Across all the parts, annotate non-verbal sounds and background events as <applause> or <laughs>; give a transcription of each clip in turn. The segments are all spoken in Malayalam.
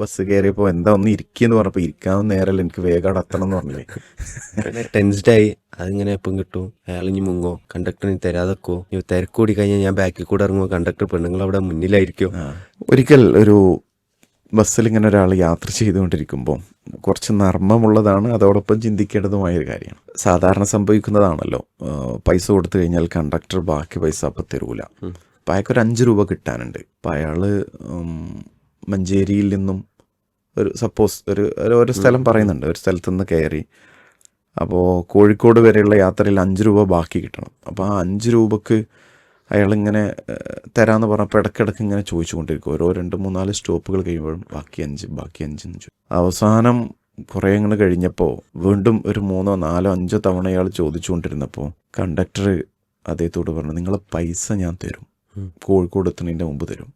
ബസ് കയറിയപ്പോൾ എന്താ ഒന്ന് ഇരിക്കുന്നു പറഞ്ഞപ്പോൾ ഇരിക്കാൻ നേരമല്ല എനിക്ക് വേഗം അടത്തണം എത്തണം എന്ന് പറഞ്ഞില്ലേ. ടെൻസ്ഡായി അതിങ്ങനെ എപ്പം കിട്ടും? അയാൾ ഇനി മുങ്ങോ? കണ്ടക്ടറിന് തരാതെക്കോ ഇനി തിരക്ക് കൂടി കഴിഞ്ഞാൽ ഞാൻ ബാക്കിൽ കൂടെ ഇറങ്ങുമോ കണ്ടക്ടർ പെണ്ണുങ്ങൾ അവിടെ മുന്നിലായിരിക്കും. ഒരിക്കൽ ഒരു ബസ്സിൽ ഇങ്ങനെ ഒരാൾ യാത്ര ചെയ്തുകൊണ്ടിരിക്കുമ്പോൾ കുറച്ച് നർമ്മമുള്ളതാണ്. അതോടൊപ്പം ചിന്തിക്കേണ്ടതുമായ ഒരു കാര്യമാണ്. സാധാരണ സംഭവിക്കുന്നതാണല്ലോ. പൈസ കൊടുത്തു കഴിഞ്ഞാൽ കണ്ടക്ടർ ബാക്കി പൈസ അപ്പം തരൂല. അപ്പം അയാൾക്കൊരു അഞ്ച് രൂപ കിട്ടാനുണ്ട്. അപ്പം അയാൾ മഞ്ചേരിയിൽ നിന്നും ഒരു സപ്പോസ് ഒരു ഒരു- സ്ഥലം പറയുന്നുണ്ട്. ഒരു സ്ഥലത്ത് നിന്ന് കയറി. അപ്പോൾ കോഴിക്കോട് വരെയുള്ള യാത്രയിൽ അഞ്ച് രൂപ ബാക്കി കിട്ടണം. അപ്പോൾ ആ അഞ്ച് രൂപക്ക് അയാളിങ്ങനെ തരാമെന്ന് പറഞ്ഞപ്പോൾ ഇടയ്ക്കിടയ്ക്ക് ഇങ്ങനെ ചോദിച്ചുകൊണ്ടിരിക്കും. ഓരോ രണ്ട് മൂന്നാൽ സ്റ്റോപ്പുകൾ കഴിയുമ്പോഴും ബാക്കി അഞ്ച് ബാക്കി അഞ്ച് എന്ന് ചോദിച്ചു അവസാനം കുറേ ഇങ്ങനെ കഴിഞ്ഞപ്പോൾ വീണ്ടും ഒരു മൂന്നോ നാലോ അഞ്ചോ തവണ അയാൾ ചോദിച്ചുകൊണ്ടിരുന്നപ്പോൾ കണ്ടക്ടർ അദ്ദേഹത്തോട് പറഞ്ഞു നിങ്ങളെ പൈസ ഞാൻ തരും. കോഴിക്കോട് എത്തുന്നതിന്റെ മുമ്പ് തരും.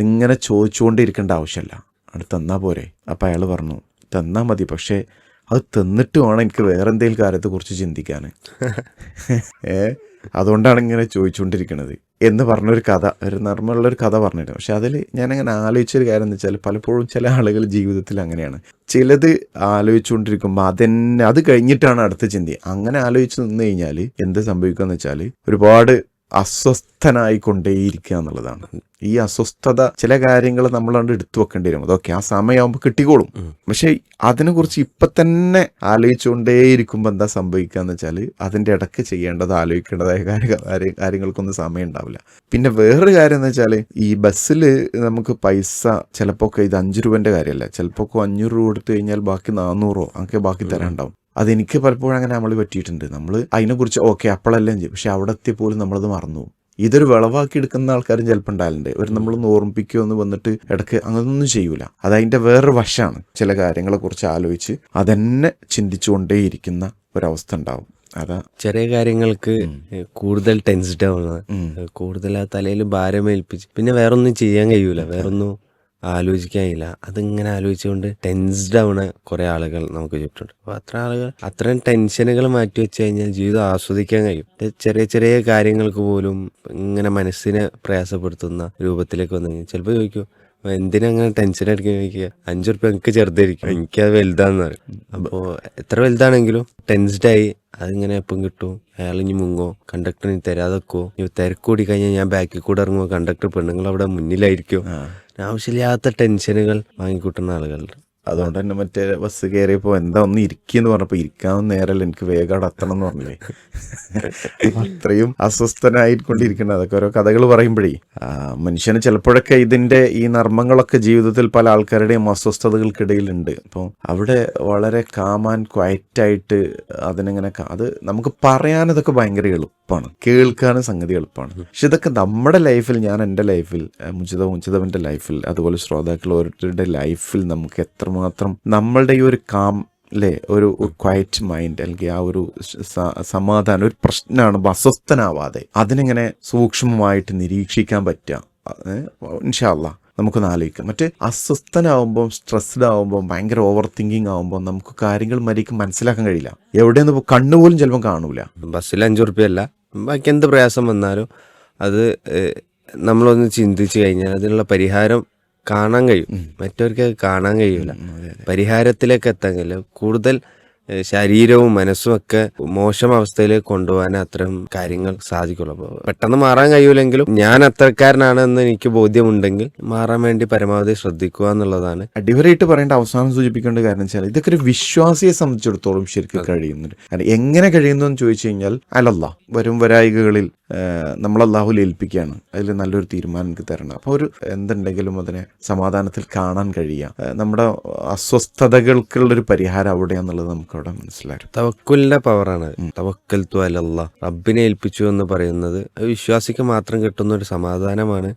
ഉം. ഇതിങ്ങനെ ചോദിച്ചുകൊണ്ടിരിക്കേണ്ട ആവശ്യമല്ല. അത് തന്നാ പോരെ. അപ്പം അയാൾ പറഞ്ഞു തന്നാൽ മതി. പക്ഷേ അത് തന്നിട്ട് വേണം എനിക്ക് വേറെ എന്തെങ്കിലും കാര്യത്തെക്കുറിച്ച് ചിന്തിക്കാൻ. <laughs> ഏ? അതുകൊണ്ടാണ് ഇങ്ങനെ ചോദിച്ചുകൊണ്ടിരിക്കുന്നത് എന്ന് പറഞ്ഞൊരു കഥ ഒരു നർമ്മമുള്ളൊരു കഥ പറഞ്ഞിരുന്നു പക്ഷെ അതിൽ ഞാനങ്ങനെ ആലോചിച്ചൊരു കാര്യം എന്ന് വെച്ചാൽ പലപ്പോഴും ചില ആളുകൾ ജീവിതത്തിൽ അങ്ങനെയാണ്. ചിലത് ആലോചിച്ചുകൊണ്ടിരിക്കുമ്പോൾ അതെന്നെ അത് കഴിഞ്ഞിട്ടാണ് അടുത്ത ചിന്തി. അങ്ങനെ ആലോചിച്ച് നിന്ന് കഴിഞ്ഞാൽ എന്ത് സംഭവിക്കുക എന്ന് വെച്ചാൽ ഒരുപാട് അസ്വസ്ഥനായിക്കൊണ്ടേയിരിക്കുക എന്നുള്ളതാണ്. ഈ അസ്വസ്ഥത ചില കാര്യങ്ങൾ നമ്മളാണ്ട് എടുത്തു വെക്കേണ്ടി വരും അതൊക്കെ ആ സമയമാകുമ്പോൾ കിട്ടിക്കോളും. പക്ഷെ അതിനെക്കുറിച്ച് ഇപ്പൊ തന്നെ ആലോചിച്ചുകൊണ്ടേയിരിക്കുമ്പോൾ എന്താ സംഭവിക്കുക എന്ന് വെച്ചാൽ അതിന്റെ ഇടയ്ക്ക് ചെയ്യേണ്ടത് ആലോചിക്കേണ്ടതായ കാര്യ കാര്യ- കാര്യങ്ങൾക്കൊന്നും സമയം ഉണ്ടാവില്ല പിന്നെ വേറൊരു കാര്യം എന്ന് വെച്ചാൽ ഈ ബസ്സിൽ നമുക്ക് പൈസ ചിലപ്പോൾ ഇത് അഞ്ച് രൂപന്റെ കാര്യമല്ല ചിലപ്പോൾ അഞ്ഞൂറ് രൂപ കൊടുത്തു കഴിഞ്ഞാൽ ബാക്കി നാനൂറോ അങ്ങനെ ബാക്കി തരാനുണ്ടാവും അതെനിക്ക് പലപ്പോഴും അങ്ങനെ നമ്മൾ പറ്റിയിട്ടുണ്ട്. നമ്മൾ അതിനെക്കുറിച്ച് ഓക്കെ അപ്പോഴല്ലേ ചെയ്യും. പക്ഷെ അവിടെ എത്തിയപ്പോലും നമ്മളത് മറന്നു ഇതൊരു വിളവാക്കി എടുക്കുന്ന ആൾക്കാരും ചിലപ്പോൾ ഉണ്ടാകലുണ്ട് ഒരു നമ്മളൊന്ന് ഓർമ്മിപ്പിക്കുക എന്ന് വന്നിട്ട് ഇടയ്ക്ക് അങ്ങനൊന്നും ചെയ്യൂല. അത് അതിന്റെ വേറൊരു വശമാണ് ചില കാര്യങ്ങളെക്കുറിച്ച് ആലോചിച്ച് അതന്നെ ചിന്തിച്ചുകൊണ്ടേയിരിക്കുന്ന ഒരവസ്ഥ ഉണ്ടാവും. അതാ. ചെറിയ കാര്യങ്ങൾക്ക് കൂടുതൽ ടെൻസ്ഡ് ആവുന്ന കൂടുതൽ ആ തലയിൽ ഭാരമേൽപ്പിച്ച് പിന്നെ വേറൊന്നും ചെയ്യാൻ കഴിയൂല. വേറൊന്നും ആലോചിക്കാൻ കഴിയില്ല അതിങ്ങനെ ആലോചിച്ചുകൊണ്ട് ടെൻസ്ഡ് ആവുന്ന കുറെ ആളുകൾ നമുക്ക് ചുറ്റുണ്ട്. അപ്പോൾ അത്ര ആളുകൾ അത്രയും ടെൻഷനുകൾ മാറ്റി വെച്ച് കഴിഞ്ഞാൽ ജീവിതം ആസ്വദിക്കാൻ കഴിയും. ചെറിയ ചെറിയ കാര്യങ്ങൾക്ക് പോലും ഇങ്ങനെ മനസ്സിനെ പ്രയാസപ്പെടുത്തുന്ന രൂപത്തിലേക്ക് വന്നു കഴിഞ്ഞാൽ ചിലപ്പോൾ ചോദിക്കും എന്തിനാ അങ്ങനെ ടെൻഷൻ അടിക്കാൻ ചോദിക്കുക അഞ്ചു റുപ്യ എനിക്ക് ചെറുതായിരിക്കും. എനിക്കത് വലുതാന്ന് പറയും. അപ്പോൾ എത്ര വലുതാണെങ്കിലും ടെൻസ്ഡായി അതിങ്ങനെ എപ്പം കിട്ടും? അയാൾ ഇനി മുങ്ങോ കണ്ടക്ടറിന് തരാതെക്കോ? ഇനി തിരക്ക് കൂടി കഴിഞ്ഞാൽ ഞാൻ ബാക്കിൽ കൂടെ ഇറങ്ങുമോ കണ്ടക്ടർ പെണ്ണുങ്ങൾ അവിടെ മുന്നിലായിരിക്കും ആവശ്യമില്ലാത്ത ടെൻഷനുകൾ വാങ്ങിക്കൂട്ടുന്ന ആളുകളുണ്ട്. അതുകൊണ്ട് തന്നെ മറ്റേ ബസ് കയറിയപ്പോൾ എന്താ ഒന്ന് ഇരിക്കുന്നു പറഞ്ഞപ്പോൾ ഇരിക്കാൻ നേരമല്ല എനിക്ക് വേഗം അവിടെ എത്തണം എന്ന് പറഞ്ഞേ അത്രയും അസ്വസ്ഥനായിക്കൊണ്ടിരിക്കണം അതൊക്കെ ഓരോ കഥകൾ പറയുമ്പോഴേ. മനുഷ്യന് ചിലപ്പോഴൊക്കെ ഇതിന്റെ ഈ നർമ്മങ്ങളൊക്കെ ജീവിതത്തിൽ പല ആൾക്കാരുടെയും അസ്വസ്ഥതകൾക്കിടയിലുണ്ട്. അപ്പോൾ അവിടെ വളരെ കാമാൻ ക്വയറ്റായിട്ട് അതിനെങ്ങനെ അത് നമുക്ക് പറയാനതൊക്കെ ഭയങ്കര എളുപ്പമാണ് കേൾക്കാനും സംഗതി എളുപ്പമാണ് പക്ഷെ ഇതൊക്കെ നമ്മുടെ ലൈഫിൽ ഞാൻ എന്റെ ലൈഫിൽ മുജിതവും മുജിത ലൈഫിൽ അതുപോലെ ശ്രോതാക്കൾ ഓരോരുത്തരുടെ ലൈഫിൽ നമുക്ക് എത്രമാത്രം നമ്മളുടെ ഈ ഒരു കാം അല്ലേ ഒരു ക്വയറ്റ് മൈൻഡ് അല്ലെങ്കിൽ ആ ഒരു സമാധാനം ഒരു പ്രശ്നമാണ് അസ്വസ്ഥനാവാതെ അതിനെങ്ങനെ സൂക്ഷ്മമായിട്ട് നിരീക്ഷിക്കാൻ പറ്റുക. ഇൻഷാല്ല നമുക്കൊന്ന് ആലോചിക്കാം. മറ്റേ അസ്വസ്ഥനാവുമ്പോൾ സ്ട്രെസ്ഡ് ആവുമ്പോൾ ഭയങ്കര ഓവർ തിങ്കിങ് ആവുമ്പോൾ നമുക്ക് കാര്യങ്ങൾ മരിക്കും മനസ്സിലാക്കാൻ കഴിയില്ല. എവിടെയെന്ന് കണ്ണു കണ്ണുപോലും ചിലപ്പോൾ കാണൂല. ബസ്സിൽ അഞ്ചു റുപ്യ അല്ല ബാക്കി എന്ത് പ്രയാസം വന്നാലും അത് നമ്മളൊന്ന് ചിന്തിച്ചു കഴിഞ്ഞാൽ അതിനുള്ള പരിഹാരം കാണാൻ കഴിയും. മറ്റവർക്ക് അത് കാണാൻ കഴിയൂല. പരിഹാരത്തിലേക്ക് എത്താൻ കൂടുതൽ ശരീരവും മനസ്സും ഒക്കെ മോശം അവസ്ഥയിലേക്ക് കൊണ്ടുപോകാൻ അത്തരം കാര്യങ്ങൾ സാധിക്കുള്ളൂ. അപ്പോൾ പെട്ടെന്ന് മാറാൻ കഴിയൂലെങ്കിലും ഞാൻ അത്രക്കാരനാണ് എന്ന് എനിക്ക് ബോധ്യമുണ്ടെങ്കിൽ മാറാൻ വേണ്ടി പരമാവധി ശ്രദ്ധിക്കുക എന്നുള്ളതാണ്. അടിവരായിട്ട് പറയേണ്ട അവസാനം സൂചിപ്പിക്കേണ്ട കാരണം വെച്ചാൽ ഇതൊക്കെ ഒരു വിശ്വാസിയെ സംബന്ധിച്ചിടത്തോളം ശരിക്കും കഴിയുന്നുണ്ട്. എങ്ങനെ കഴിയുന്നു എന്ന് ചോദിച്ചു കഴിഞ്ഞാൽ അല്ലല്ല വരും വരായികകളിൽ നമ്മൾ അള്ളാഹുൽ ഏൽപ്പിക്കുകയാണ്. അതിൽ നല്ലൊരു തീരുമാനം എനിക്ക് തരണം. അപ്പോൾ ഒരു എന്തുണ്ടെങ്കിലും അതിനെ സമാധാനത്തിൽ കാണാൻ കഴിയുക. നമ്മുടെ അസ്വസ്ഥതകൾക്കുള്ളൊരു പരിഹാരം അവിടെയാന്നുള്ളത് നമുക്കവിടെ മനസ്സിലാക്കും തവക്കുലിന്റെ പവറാണ് തവക്കൽ തു അലല്ല റബ്ബിനെ ഏൽപ്പിച്ചു എന്ന് പറയുന്നത് വിശ്വാസിക്ക് മാത്രം കിട്ടുന്ന ഒരു സമാധാനമാണ്.